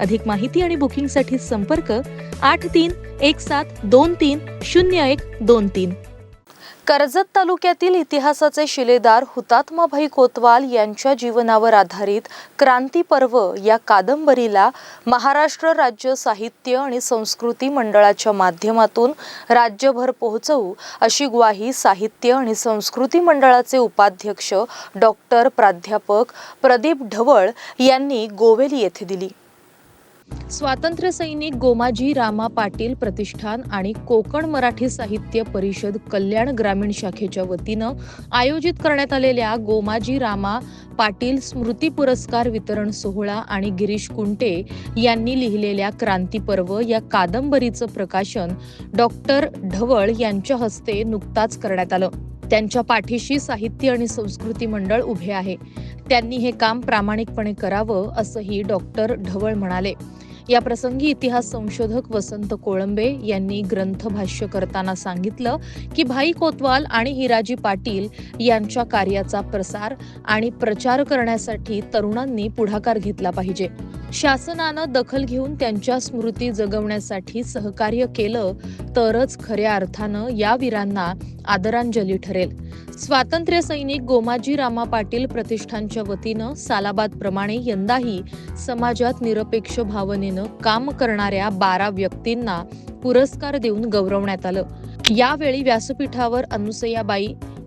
अधिक माहिती आणि बुकिंगसाठी संपर्क आठ तीन एक सात दोन तीन शून्य एक दोन तीन. कर्जत तालुक्यातील इतिहासाचे शिलेदार हुतात्माभाई कोतवाल यांच्या जीवनावर आधारित क्रांती पर्व या कादंबरीला महाराष्ट्र राज्य साहित्य आणि संस्कृती मंडळाच्या माध्यमातून राज्यभर पोहोचवू अशी ग्वाही साहित्य आणि संस्कृती मंडळाचे उपाध्यक्ष डॉक्टर प्राध्यापक प्रदीप ढवळ यांनी गोवेली येथे दिली. स्वातंत्र्य सैनिक गोमाजी रामा पाटील प्रतिष्ठान आणि कोकण मराठी साहित्य परिषद कल्याण ग्रामीण शाखेच्या वतीनं आयोजित करण्यात आलेल्या गोमाजी रामा पाटील स्मृती पुरस्कार वितरण सोहळा आणि गिरीश कुंटे यांनी लिहिलेल्या क्रांती पर्व या कादंबरीचं प्रकाशन डॉक्टर ढवळ यांच्या हस्ते नुकताच करण्यात आलं. त्यांच्या पाठीशी साहित्य आणि संस्कृती मंडळ उभे आहे. त्यांनी हे काम प्रामाणिकपणे करावं असंही डॉक्टर ढवळ म्हणाले. या प्रसंगी इतिहास संशोधक वसंत कोळंबे यांनी ग्रंथ भाष्य करताना सांगितलं की भाई कोतवाल आणि हिराजी पाटील यांच्या कार्याचा प्रसार आणि प्रचार करण्यासाठी तरुणांनी पुढाकार घेतला पाहिजे. शासनानं दखल घेऊन त्यांच्या स्मृती जगवण्यासाठी सहकार्य केलं तरच खऱ्या अर्थानं या वीरांना आदरांजली ठरेल. स्वातंत्र्य सैनिक गोमाजी रामा पाटील प्रतिष्ठानच्या वतीनं सालाबाद प्रमाणे यंदाही समाजात निरपेक्ष भावनेनं काम करणाऱ्या बारा व्यक्तींना पुरस्कार देऊन गौरवण्यात आलं. यावेळी व्यासपीठावर अनुसयाबाई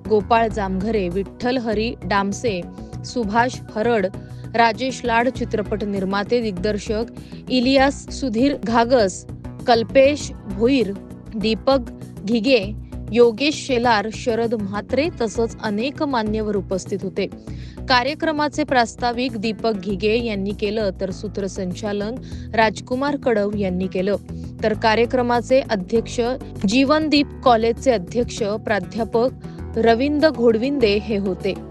गोपाळ जामघरे विठ्ठल हरी डामसे सुभाष हरड राजेश लाड चित्रपट निर्माते दिग्दर्शक इलियास सुधीर घागस कल्पेश भोईर दीपक घिगे योगेश शेलार शरद म्हात्रे तसंच अनेक मान्यवर उपस्थित होते. कार्यक्रमाचे प्रास्ताविक दीपक घिगे यांनी केलं तर सूत्रसंचालन राजकुमार कडव यांनी केलं. तर कार्यक्रमाचे अध्यक्ष जीवनदीप कॉलेजचे अध्यक्ष प्राध्यापक रविंद घोडविंदे हे होते.